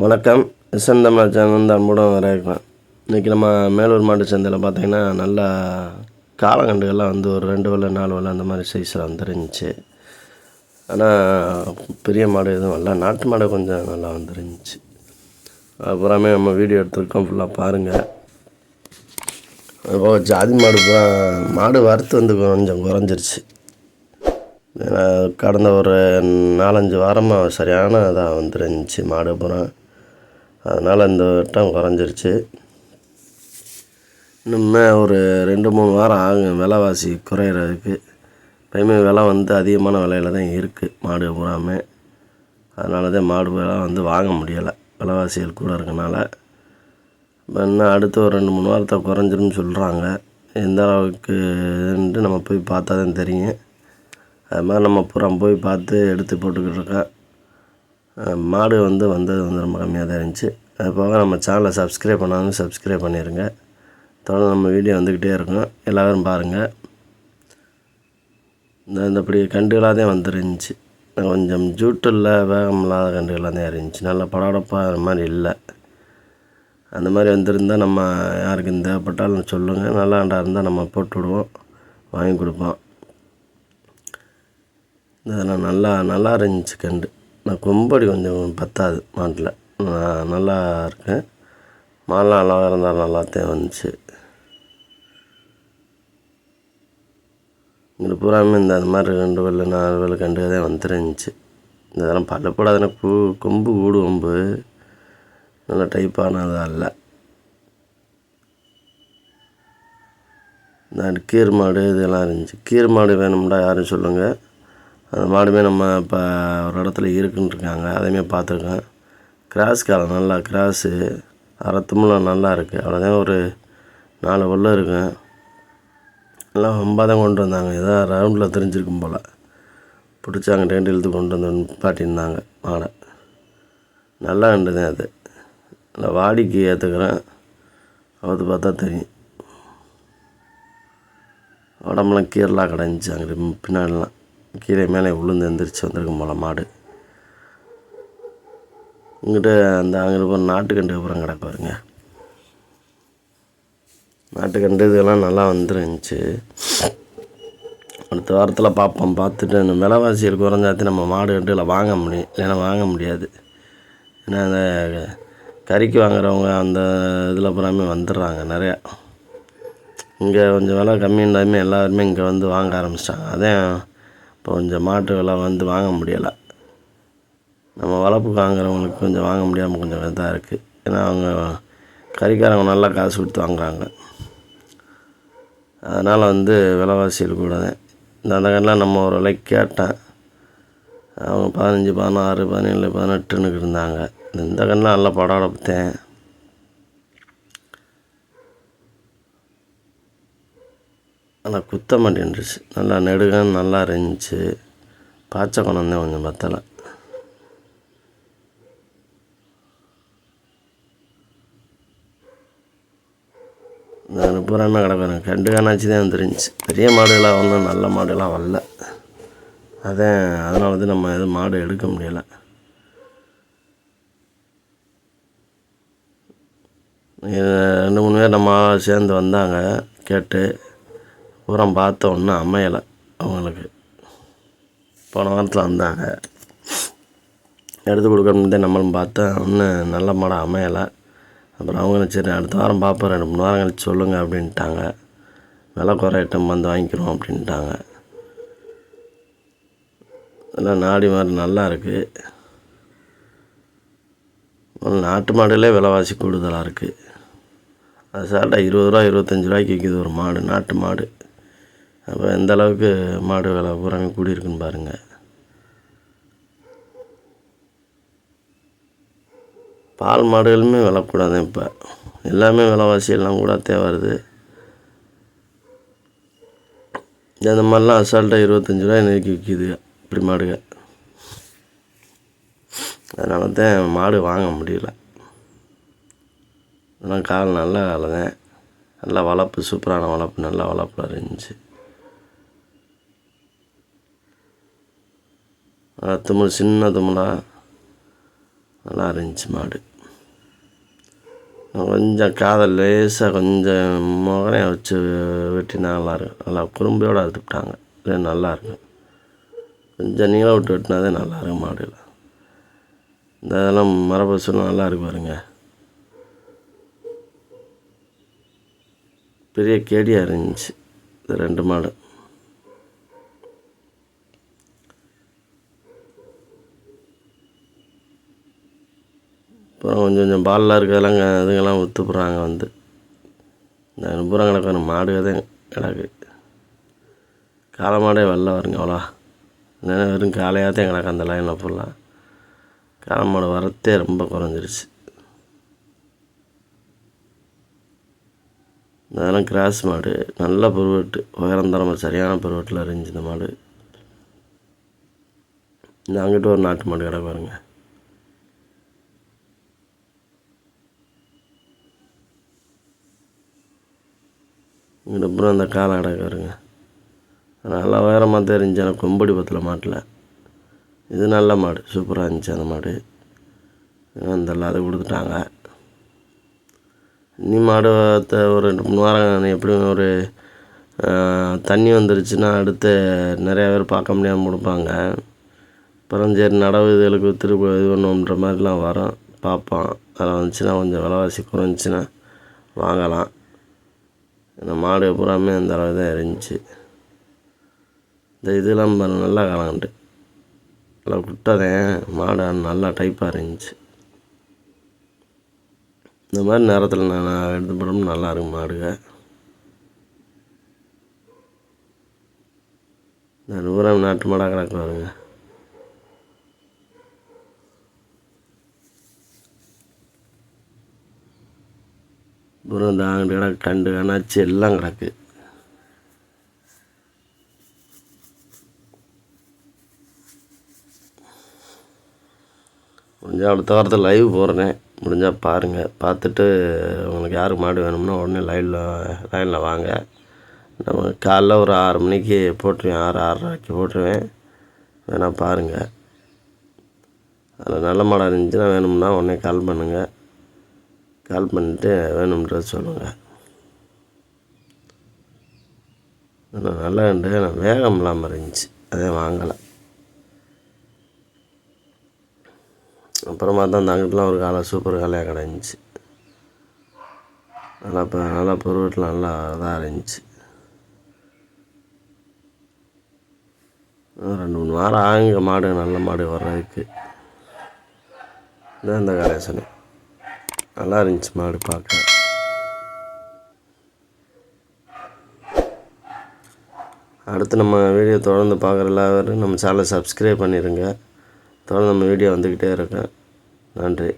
வணக்கம். எஸ்என்தமிழ் சேனல் வந்து அன்புடன் வரவேற்கிறேன் இன்றைக்கி நம்ம மேலூர் மாட்டு சந்தையில் பார்த்தீங்கன்னா நல்லா காலங்கண்டுகள்லாம் வந்து ஒரு ரெண்டு வேலை நாலு வேலை அந்த மாதிரி சைஸில் வந்துருந்துச்சு. ஆனால் பெரிய மாடு எதுவும் வரல. நாட்டு மாடு கொஞ்சம் நல்லா வந்துருந்துச்சு. அப்புறமே நம்ம வீடியோ எடுத்துருக்கோம். ஃபுல்லாக பாருங்கள் அதுபோக ஜாதி மாடு மாடு வறுத்து வந்து கொஞ்சம் குறைஞ்சிருச்சு. கடந்த ஒரு நாலஞ்சு வாரமாக சரியான இதாக வந்துருந்துச்சு மாடு அப்புறம் அதனால் இந்த வட்டம் குறைஞ்சிருச்சு. இன்னுமே ஒரு ரெண்டு மூணு வாரம் ஆகும் விலைவாசி குறையிறதுக்கு. எப்பயுமே விலை வந்து அதிகமான விலையில தான் இருக்குது மாடு பூராமே. அதனால தான் மாடு விலை வந்து வாங்க முடியலை. விலைவாசிகள் கூட இருக்கனால. இப்போ இன்னும் அடுத்து ஒரு ரெண்டு மூணு வாரத்தை குறைஞ்சிரும்னு சொல்கிறாங்க எந்த அளவுக்குன்ட்டு நம்ம போய் பார்த்தா தான் தெரியும். அது மாதிரி நம்ம புறம் போய் பார்த்து எடுத்து போட்டுக்கிட்டு இருக்கேன் மாடு வந்து வந்தது வந்து ரொம்ப கம்மியாக தான் இருந்துச்சு. அது போக நம்ம சேனலை சப்ஸ்கிரைப் பண்ணாலும் சப்ஸ்கிரைப் பண்ணிடுங்க தொடர்ந்து நம்ம வீடியோ வந்துக்கிட்டே இருக்கும். எல்லோரும் பாருங்கள் இந்த இந்த இப்படி கண்டுகளாக தான் வந்துருந்துச்சு கொஞ்சம் ஜூட்டில் வேகம் இல்லாத கண்டுகளாக தான் இருந்துச்சு. நல்ல படபடப்பாக அது மாதிரி இல்லை. அந்த மாதிரி வந்திருந்தால் நம்ம யாருக்கும் தேவைப்பட்டாலும் சொல்லுங்கள் நல்லாண்டாக இருந்தால் நம்ம போட்டு விடுவோம். வாங்கி கொடுப்போம். இதெல்லாம் நல்லா நல்லா இருந்துச்சு கண்டு நான் கொம்படி கொஞ்சம் பத்தாது மாட்டில். நான் நல்லா இருக்கேன். மாலாம் நல்லா இருந்தால் தான் வந்துச்சு. இங்கே பூராமே இந்த அது மாதிரி ரெண்டு வெள்ளை நாலு வெள்ளை கண்டு தான் வந்துருந்துச்சு. இந்த இதெல்லாம் பல்லப்படாதுன்னா பூ கொம்பு கூடு கொம்பு. நல்லா டைப்பானதாக இல்லை. இந்த கீர் மாடு இதெல்லாம் இருந்துச்சு. கீர் மாடு வேணும்டா யாரும் சொல்லுங்கள் அந்த மாடுமே நம்ம இப்போ ஒரு இடத்துல இருக்குன்ட்ருக்காங்க. அதையுமே பார்த்துருக்கேன். கிராஸ் காலம் நல்லா கிராஸு அறத்துமுலாம் நல்லா இருக்குது அவ்வளோதான் ஒரு நாலு கொள்ள இருக்கும் எல்லாம் ரொம்ப தான் கொண்டு வந்தாங்க. ஏதோ ரவுண்டில் தெரிஞ்சிருக்கும் போல். பிடிச்சாங்க டேண்டு இழுத்து கொண்டு வந்து நிப்பாட்டியிருந்தாங்க மாடை. நல்லா கண்டு அது. நல்லா வாடிக்கு ஏற்றுக்கிறேன் அவத்து பார்த்தா தெரியும். உடம்புலாம் கீரலாக கிடந்துச்சு பின்னாடிலாம். கீழே மேலே விழுந்து எந்திரிச்சு வந்திருக்கும் போல மாடு. இங்கிட்ட அந்த அங்கே ஒரு நாட்டுக்கண்டு அப்புறம் கிடக்கு பாருங்க. நாட்டுக்கண்டு இதெல்லாம் நல்லா வந்துருந்துச்சு. அடுத்த வாரத்தில் பார்ப்போம். பார்த்துட்டு இந்த விலைவாசிகள் குறைஞ்சாத்தி நம்ம மாடு கண்டுகளை வாங்க முடியும் இல்லைன்னா வாங்க முடியாது. ஏன்னா அந்த கறிக்கு வாங்குறவங்க அந்த இதில் புறாமே வந்துடுறாங்க நிறையா. இங்கே கொஞ்சம் விலை கம்மின்னாலுமே எல்லாருமே இங்கே வந்து வாங்க ஆரம்பிச்சிட்டாங்க. அதான் இப்போ கொஞ்சம் மாட்டு விலை வந்து வாங்க முடியலை. நம்ம வளர்ப்பு வாங்குறவங்களுக்கு கொஞ்சம் வாங்க முடியாமல் கொஞ்சம் இதாக இருக்குது ஏன்னா அவங்க கறிக்காரங்க நல்லா காசு கொடுத்து வாங்குறாங்க. அதனால் வந்து விலைவாசியில் கூட இந்த அந்த கண்ணெலாம் நம்ம ஒரு விலைக்கு கேட்டேன். அவங்க பதினஞ்சு பதினாறு பதினேழு பதினெட்டுன்னு இருந்தாங்க. இந்த கண்ணெலாம் நல்லா படம் எடுத்தேன். ஆனால் குத்த மாட்டேன்ருச்சு நல்லா நெடுகன்னு நல்லா இருந்துச்சு. பாய்ச்ச குணம் தான் கொஞ்சம் பத்தலை. நான் பூரா என்ன கிடப்பேன் கண்டு காணாச்சு தான் வந்துருந்துச்சு பெரிய மாடுகளாக ஒன்றும் நல்ல மாடுகளாக வரல. அதான் அதனால தான் நம்ம எதுவும் மாடு எடுக்க முடியலை. ரெண்டு மூணு பேர் நம்ம சேர்ந்து வந்தாங்க கேட்டு அப்புறம் பார்த்த ஒன்றும் அமையலை அவங்களுக்கு. போன வாரத்தில் வந்தாங்க. எடுத்து கொடுக்கணும்னு தான் நம்மளும் பார்த்தேன் ஒன்றும் நல்ல மாடம் அமையலை. அப்புறம் அவங்களும் சரி அடுத்த வாரம் பார்ப்போம் ரெண்டு மூணு வாரம் கழிச்சு சொல்லுங்கள் அப்படின்ட்டாங்க. விலை குறையிட்டம் வந்து வாங்கிக்கிறோம் அப்படின்ட்டாங்க. எல்லாம் நாடி மாடு நல்லா இருக்குது நாட்டு மாடுலே விலைவாசி கூடுதலாக இருக்குது அது சாட்டா இருபது ரூபா இருபத்தஞ்சி ரூபாய்க்கு விற்கிது ஒரு மாடு நாட்டு மாடு. அப்போ எந்த அளவுக்கு மாடு விலை பூராமே கூடியிருக்குன்னு பாருங்கள் பால் மாடுகளுமே விளக்கூடாது கூடாது இப்போ. எல்லாமே விலைவாசி எல்லாம் கூட வருது. இந்த மாதிரிலாம் அசால்ட்டாக இருபத்தஞ்சி ரூபாய் நெருக்கி விற்கிது இப்படி மாடுக அதனால தான் மாடு வாங்க முடியல. ஆனால் கால் நல்லா காலை தான் நல்லா வளர்ப்பு சூப்பரான வளர்ப்பு நல்லா வளர்ப்பில் இருந்துச்சு. தும்மல் சின்ன தும்மலாக நல்லா இருந்துச்சு மாடு. கொஞ்சம் காதல் லேசாக கொஞ்சம் முகனையை வச்சு வெட்டினா நல்லாயிருக்கும் நல்லா குறும்பையோடு அறுத்துவிட்டாங்க இது நல்லாயிருக்கும் கொஞ்சம் நீளம் விட்டு வெட்டினாதே நல்லா இருக்கும் இந்த இதெல்லாம் மரபசுலாம் நல்லா இருக்கு பாருங்க. பெரிய கேடியாக இருந்துச்சு. இந்த ரெண்டு மாடு. அப்புறம் கொஞ்சம் கொஞ்சம் பால்லாம் இருக்கிறதெல்லாம் அதுங்கெல்லாம் இதுங்கெல்லாம் வந்து. இந்த கிடக்கும் கிடக்கிற மாடு தான் கிடக்கு. காளை மாடே வெளில வருங்க அவ்வளோ. இல்லைன்னா வெறும் காலையாக தான் கிடக்கு அந்த லைனில் ஃபுல்லாக காளை மாடு வரத்தே ரொம்ப குறைஞ்சிருச்சு. அதெல்லாம் கிராஸ் மாடு நல்ல பருவட்டு உயரந்தரமாக சரியான பருவட்டில் இருந்துச்சு இந்த மாடு. இந்த அங்கிட்ட ஒரு நாட்டு மாடு கிடக்கு பாருங்க. இங்கிட்ட அப்புறம் அந்த காலை கிடக்கு நல்லா உயரமாக தெரிஞ்சு எனக்கு கொம்படி பத்தில் மாட்டில். இது நல்ல மாடு சூப்பராக இருந்துச்சு அந்த மாடு. அந்த அது கொடுத்துட்டாங்க. இனி மாடு த- ஒரு ரெண்டு மூணு வாரம் எப்படியும் ஒரு தண்ணி வந்துருச்சுன்னா அடுத்து நிறையா பேர் பார்க்க முடியாமல் கொடுப்பாங்க. அப்புறம் சரி நடவு இதுகளுக்கு திருப்பி இது பண்ணுன்ற மாதிரிலாம் வரும். பார்ப்போம். அதில் வந்துச்சுன்னா கொஞ்சம் விலைவாசி குறைஞ்சின்னா வாங்கலாம். இந்த மாடு பூராமே அந்த அளவு தான் இருந்துச்சு. இந்த இதெல்லாம் நல்லா கலந்துட்டு நல்லா விட்டாதேன் மாடு நல்லா டைப்பாக இருந்துச்சு. இந்த மாதிரி நேரத்தில் நான் எடுத்து போடணும் நல்லா இருக்கும் மாடுக இந்த நூறாம் நாட்டு மாடாக கிடக்கு பாருங்கள் அப்புறம் இந்த கிடக்கு கண்டு அணாச்சி எல்லாம் கிடக்கு. முடிஞ்சால் அடுத்த வாரத்தில் லைவ் போடுறேன் முடிஞ்சால் பாருங்கள் பார்த்துட்டு உங்களுக்கு யார் மாடு வேணும்னா உடனே லைனில் லைனில் வாங்க. நம்ம காலைல ஒரு ஆறு மணிக்கு போட்டுருவேன். ஆறு ஆறரைக்கு போட்டுருவேன். வேணால் பாருங்கள் அதில் நல்ல மாடாக இருந்துச்சுன்னா வேணும்னா உடனே கால் பண்ணுங்கள் கால் பண்ணிட்டு வேணும்ன்றத சொல்லுங்கள் ஆனால் நல்லா இருந்து வேகம் இல்லாமல் இருந்துச்சு. அதே வாங்கலை. அப்புறமா தான் அந்த அங்கிட்டலாம் ஒரு காலை சூப்பர் காலையாக கிடந்துச்சு நல்லா இப்போ நல்லா பொருட்கள் நல்லா இதாக இருந்துச்சு. ரெண்டு மூணு வாரம் ஆகுங்க. மாடு நல்ல மாடு வர்றதுக்கு. இதான் இந்த காலையை சொன்னேன். நல்லா இருந்துச்சு மாடு பார்க்க. அடுத்து நம்ம வீடியோ தொடர்ந்து பார்க்குற எல்லாரும் நம்ம சேனலை சப்ஸ்கிரைப் பண்ணிடுங்க தொடர்ந்து நம்ம வீடியோ வந்துக்கிட்டே இருக்கேன் நன்றி.